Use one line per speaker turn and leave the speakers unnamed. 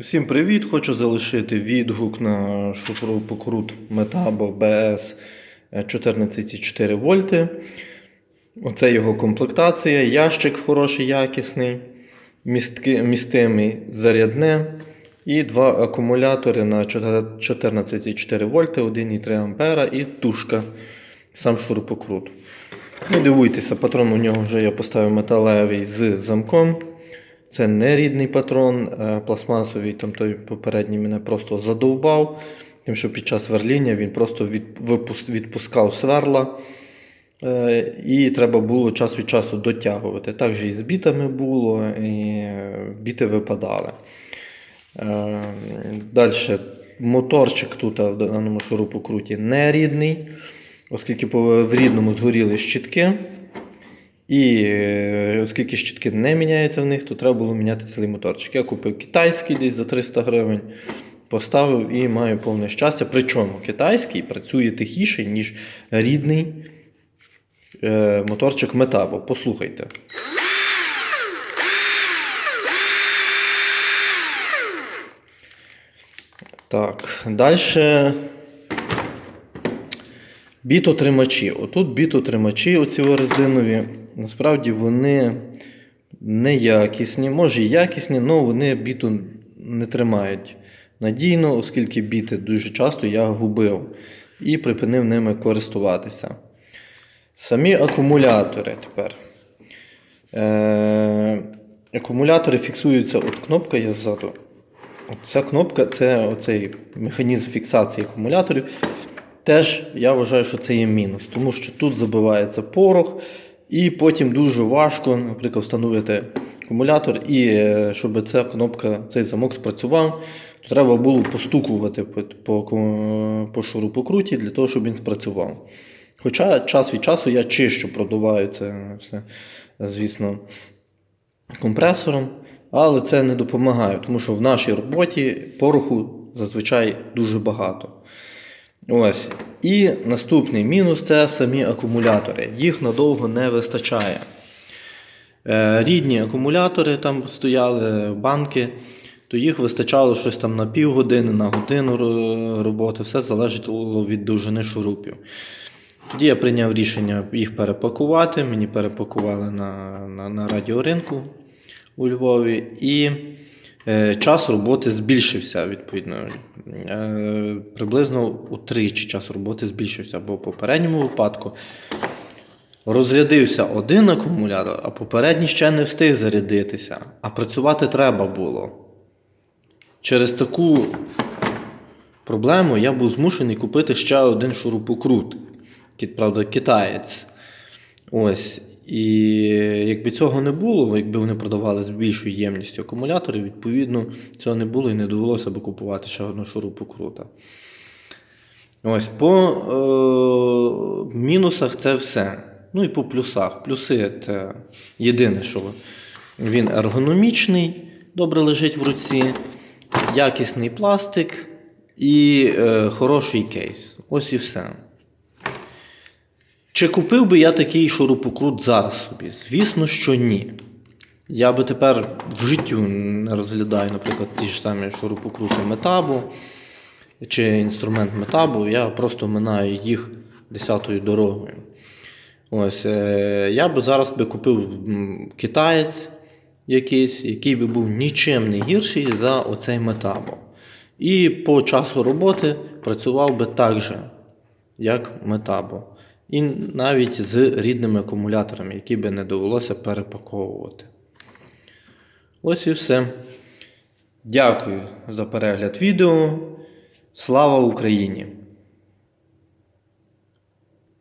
Усім привіт! Хочу залишити відгук на шуфропокрут Metabo BS 14,4 вольти. Оце його комплектація. Ящик хороший, якісний, містки, містимий зарядне. І два акумулятори на 14,4 вольти, 1,3 ампера і тушка. Сам шурупокрут. Не дивуйтеся, патрон у нього вже я поставив металевий з замком. Це не рідний патрон, е, пластмасовий, там той попередній мене просто задовбав, тим що під час сверління він просто відпускав сверла. Е, І треба було час від часу дотягувати. Так і з бітами було, і е, біти випадали. Далі моторчик тут в даному шурупокруті не рідний, оскільки в рідному згоріли щітки. І е, оскільки щітки не міняються в них, то треба було міняти цілий моторчик. Я купив китайський десь за 300 гривень, поставив і маю повне щастя. Причому китайський працює тихіше, ніж рідний е, моторчик Metabo. Послухайте. Так, далі бітотримачі. Отут бітотримачі, оці резинові, насправді вони неякісні, може і якісні, але вони біту не тримають надійно, оскільки біти дуже часто я губив і припинив ними користуватися. Самі акумулятори тепер. Е, акумулятори фіксуються, от кнопка є ззаду. От Ця кнопка це оцей механізм фіксації акумуляторів. Теж я вважаю, що це є мінус, тому що тут забивається порох, і потім дуже важко, наприклад, встановити акумулятор, і е, щоб ця кнопка, цей замок спрацював, то треба було постукувати по, по, по шурупокруті для того, щоб він спрацював. Хоча час від часу я чищу, продуваю це все, звісно, компресором, але це не допомагає, тому що в нашій роботі пороху зазвичай дуже багато. Ось. І наступний мінус це самі акумулятори. Їх надовго не вистачає. Е, рідні акумулятори там стояли, банки, то їх вистачало щось там на півгодини, на годину роботи, все залежало від довжини шурупів. Тоді я прийняв рішення їх перепакувати. Мені перепакували на, на, на радіоринку у Львові. І е, час роботи збільшився, відповідно. Е, приблизно утричі час роботи збільшився, бо в попередньому випадку розрядився один акумулятор, а попередній ще не встиг зарядитися, а працювати треба було. Через таку проблему я був змушений купити ще один шурупокрут. Правда, китаєць. Ось. І якби цього не було, якби вони продавали з більшою ємністю акумуляторів, відповідно, цього не було і не довелося би купувати ще одну шурупокрута. Ось по е, мінусах це все. Ну і по плюсах. Плюси це єдине, що він ергономічний, добре лежить в руці, якісний пластик і е, хороший кейс. Ось і все. Чи купив би я такий шурупокрут зараз собі? Звісно, що ні. Я би тепер в життю не розглядаю, наприклад, ті ж самі шурупокрути метабу чи інструмент метабу, я просто минаю їх десятою дорогою. Ось, е, я би зараз би купив китаєць якийсь, який би був нічим не гірший за оцей метабо. І по часу роботи працював би так же, як метабо. І навіть з рідними акумуляторами, які би не довелося перепаковувати. Ось і все. Дякую за перегляд відео. Слава Україні!